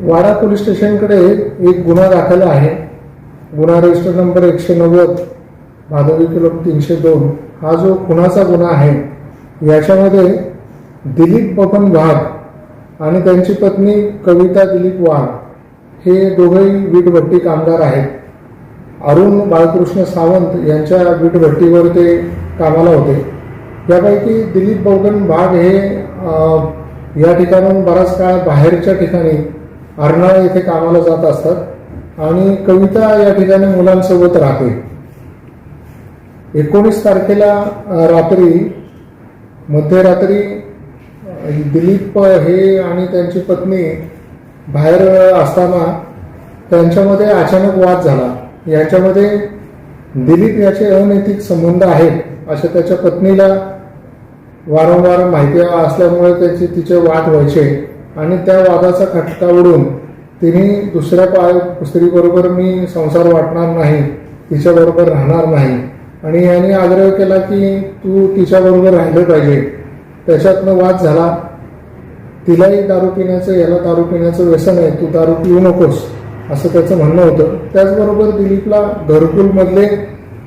वाडा police स्टेशनकडे एक गुन्हा दाखल आहे. गुन्हा रजिस्टर नंबर एकशे नव्वद भादवी किलो तीनशे दोन. हा जो खुनाचा गुन्हा आहे याच्यामध्ये दिलीप बबन वाघ आणि त्यांची पत्नी कविता दिलीप वाघ हे दोघंही वीटभट्टी कामगार आहेत. अरुण बाळकृष्ण सावंत यांच्या वीटभट्टीवर ते कामाला होते. यापैकी दिलीप बौगन वाघ हे या ठिकाणून बराच काळ बाहेरच्या ठिकाणी अर्नाळा येथे कामाला जात असतात. आणि कविता या ठिकाणी मुलांसोबत राहते. एकोणीस तारखेला रात्री मध्यरात्री दिलीप हे आणि त्यांची पत्नी बाहेर असताना त्यांच्यामध्ये अचानक वाद झाला. यांच्यामध्ये दिलीप याचे अनैतिक संबंध आहेत अशा त्याच्या पत्नीला वारंवार माहिती असल्यामुळे त्याचे तिचे वाद व्हायचे. आणि त्या वादाचा खटका उडून तिने दुसऱ्या पा स्त्रीबरोबर मी संसार वाटणार नाही तिच्याबरोबर राहणार नाही. आणि याने आग्रह केला की तू तिच्याबरोबर राहिलं पाहिजे. त्याच्यातनं वाद झाला. तिलाही दारू पिण्याचं याला दारू पिण्याचं व्यसन आहे तू दारू पिऊ नकोस असं त्याचं म्हणणं होतं. त्याचबरोबर दिलीपला घरकुलमधले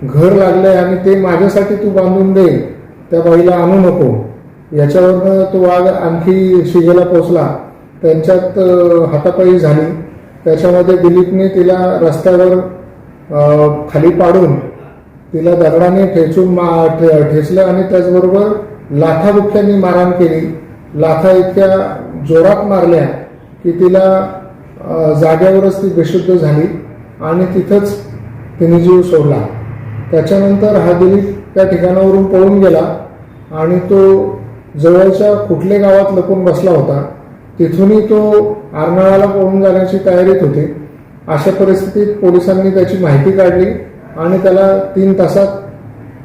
घर लागले आणि ते माझ्यासाठी तू बांधून दे त्या बाईला आणू नको. याच्यावरनं तो वाघ आणखी शिगेला पोचला त्यांच्यात हातापायी झाली. त्याच्यामध्ये दिलीपने तिला रस्त्यावर खाली पाडून तिला दगडाने ठेचून मा ठे- ठेचलं आणि त्याचबरोबर लाथाबुक्क्यांनी मारहाण केली. लाथा इतक्या जोरात मारल्या की तिला जाग्यावरच ती बेशुद्ध झाली आणि तिथंच तिने जीव सोडला. त्याच्यानंतर हा दिलीप त्या ठिकाणावरून पळून गेला आणि तो जवळच्या कुठले गावात लपून बसला होता तिथूनही तो आरनाळाला पळून जाण्याची तयारीत होते. अशा परिस्थितीत पोलिसांनी त्याची माहिती काढली आणि त्याला तीन तासात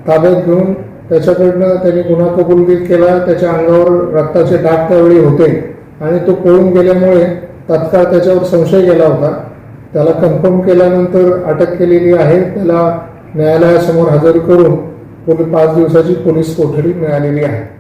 ताब्यात घेऊन त्याच्याकडनं त्याने गुन्हा कबूल केला त्याच्या अंगावर रक्ताचे डाग त्यावेळी होते आणि तो पळून गेल्यामुळे तत्काळ त्याच्यावर संशय गेला होता. त्याला कन्फर्म केल्यानंतर अटक केलेली आहे त्याला न्यायालयासमोर हजर करून पोली- पाच दिवसाची पोलीस कोठडी मिळालेली आहे.